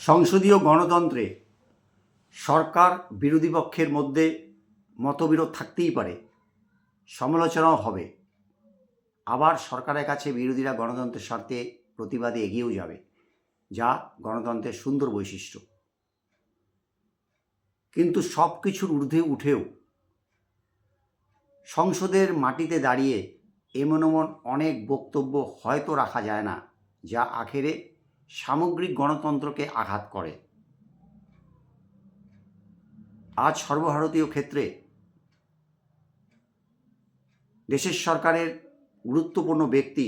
সংসদীয় গণতন্ত্রে সরকার বিরোধী পক্ষের মধ্যে মতবিরোধ থাকতেই পারে, সমালোচনাও হবে। আবার সরকারের কাছে বিরোধীরা গণতন্ত্রের স্বার্থে প্রতিবাদে এগিয়েও যাবে, যা গণতন্ত্রের সুন্দর বৈশিষ্ট্য। কিন্তু সব কিছুর ঊর্ধ্বে উঠেও সংসদের মাটিতে দাঁড়িয়ে এমন এমন অনেক বক্তব্য হয়তো রাখা যায় না, যা আখেরে সামগ্রিক গণতন্ত্রকে আঘাত করে। আজ সর্বভারতীয় ক্ষেত্রে দেশের সরকারের গুরুত্বপূর্ণ ব্যক্তি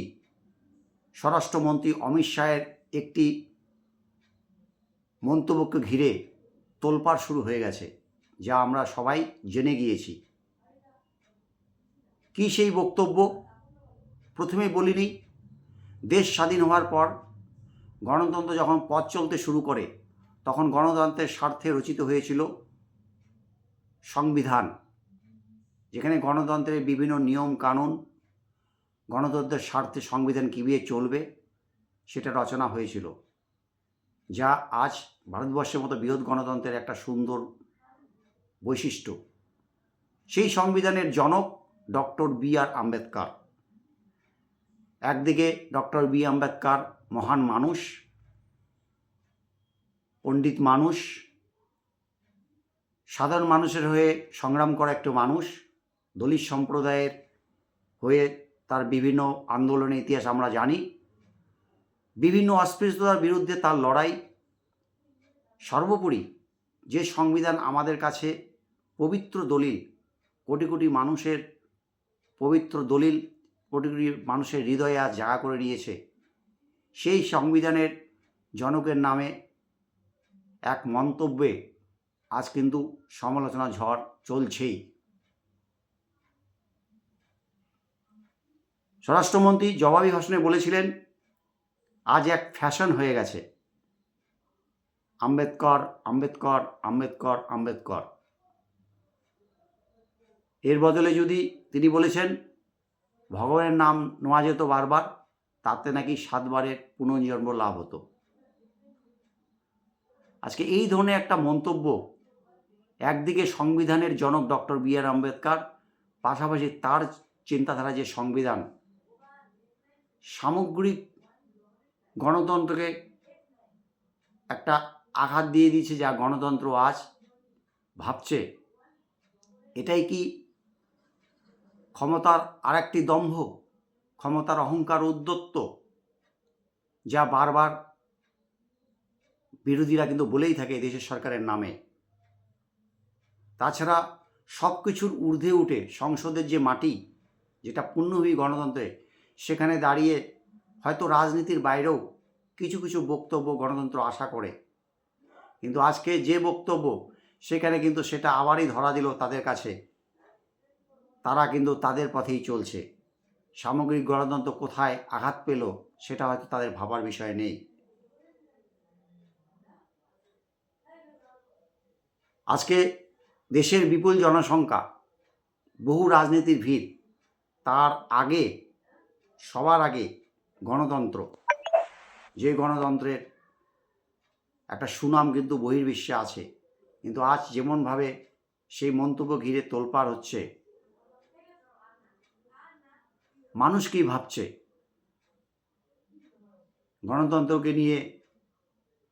স্বরাষ্ট্রমন্ত্রী অমিত শাহের একটি মন্তব্যকে ঘিরে তোলপাড় শুরু হয়ে গেছে, যা আমরা সবাই জেনে গিয়েছি। কি সেই বক্তব্য? প্রথমে বলিনি, দেশ স্বাধীন হওয়ার পর গণতন্ত্র যখন পথ চলতে শুরু করে, তখন গণতন্ত্রের স্বার্থে রচিত হয়েছিল সংবিধান, যেখানে গণতন্ত্রের বিভিন্ন নিয়ম কানুন, গণতন্ত্রের স্বার্থে সংবিধান কীভাবে চলবে, সেটা রচনা হয়েছিল, যা আজ ভারতবর্ষের মতো বৃহৎ গণতন্ত্রের একটা সুন্দর বৈশিষ্ট্য। সেই সংবিধানের জনক ডক্টর বি আর আম্বেদকর। একদিকে ডক্টর বি আম্বেদকর মহান মানুষ, পণ্ডিত মানুষ, সাধারণ মানুষের হয়ে সংগ্রাম করা একটি মানুষ, দলিত সম্প্রদায়ের হয়ে তার বিভিন্ন আন্দোলনের ইতিহাস আমরা জানি। বিভিন্ন অস্পৃশ্যতার বিরুদ্ধে তার লড়াই। সর্বোপরি যে সংবিধান আমাদের কাছে পবিত্র দলিল, কোটি কোটি মানুষের পবিত্র দলিল, কোটি কোটি মানুষের হৃদয়ে আজ জায়গা করে নিয়েছে সেই সংবিধানের জনকের নামে এক মন্তব্যে আজ কিন্তু সমালোচনা ঝড় চলছেই। স্বরাষ্ট্রমন্ত্রী জবাবি ভাষণে বলেছিলেন, আজ এক ফ্যাশন হয়ে গেছে। আম্বেদকর আম্বেদকর আম্বেদকর আম্বেদকর। এর বদলে যদি তিনি বলেছেন, ভগবানের নাম নেওয়া যেত বারবার তাতে নাকি সাতবারের পুনর্জন্ম লাভ হতো। আজকে এই ধরনের একটা মন্তব্য একদিকে সংবিধানের জনক ডক্টর বি আর আম্বেদকর, পাশাপাশি তার চিন্তাধারা যে সংবিধান, সামগ্রিক গণতন্ত্রকে একটা আঘাত দিয়ে দিয়েছে যা গণতন্ত্র আজ ভাবছে, এটাই কি ক্ষমতার আরেকটি দম্ভ? ক্ষমতার অহংকার উদ্যত্ত যা বারবার বিরোধীরা কিন্তু বলেই থাকে দেশের সরকারের নামে। তাছাড়া সব কিছুর ঊর্ধ্বে উঠে সংসদের যে মাটি, যেটা পূর্ণভূমি গণতন্ত্রে, সেখানে দাঁড়িয়ে হয়তো রাজনীতির বাইরেও কিছু কিছু বক্তব্য গণতন্ত্র আশা করে। কিন্তু আজকে যে বক্তব্য, সেখানে কিন্তু সেটা আবারই ধরা দিল তাদের কাছে। তারা কিন্তু তাদের পথেই চলছে। সামগ্রিক গণতন্ত্র কোথায় আঘাত পেল সেটা হয়তো তাদের ভাবার বিষয় নেই। আজকে দেশের বিপুল জনসংখ্যা, বহু রাজনীতির ভিড়, তার আগে, সবার আগে গণতন্ত্র। যে গণতন্ত্রের একটা সুনাম কিন্তু বহির্বিশ্বে আছে, কিন্তু আজ যেমনভাবে সেই মন্তব্য ঘিরে তোলপাড় হচ্ছে মানুষ কি ভাবছে? গণতন্ত্রকে নিয়ে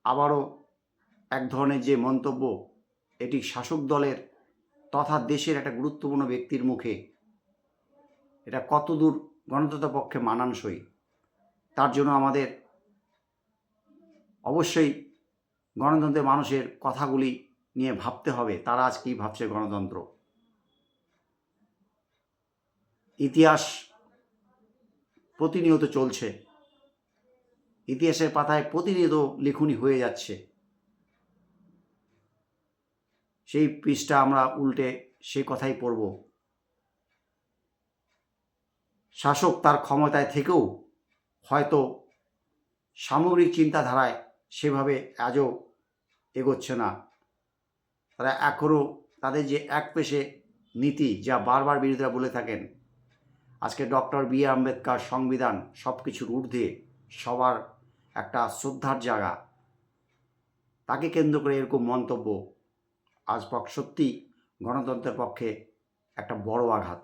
আবারও এক ধরনের যে মন্তব্য, এটি শাসক দলের তথা দেশের একটা গুরুত্বপূর্ণ ব্যক্তির মুখে, এটা কতদূর গণতন্ত্র পক্ষে মানানসই? তার জন্য আমাদের অবশ্যই গণতন্ত্রের মানুষের কথাগুলি নিয়ে ভাবতে হবে, তারা আজ কী ভাবছে গণতন্ত্র? ইতিহাস প্রতিনিয়ত চলছে। ইতিহাসের পাতায় প্রতিনিয়ত লিখুনি হয়ে যাচ্ছে। সেই পৃষ্ঠা আমরা উল্টে সেই কথাই পড়ব। শাসক তার ক্ষমতায় থেকেও হয়তো সামগ্রিক চিন্তাধারায় সেভাবে আজও এগোচ্ছে না। তারা এখনও তাদের যে এক পেশে নীতি যা বারবার বিরোধীরা বলে থাকেন আজকে ডক্টর বি আম্বেদকর সংবিধান সব কিছুর ঊর্ধ্বে সবার একটা শ্রদ্ধার জায়গা। তাকে কেন্দ্র করে এরকম মন্তব্য, আজ সত্যি গণতন্ত্রের পক্ষে একটা বড় আঘাত।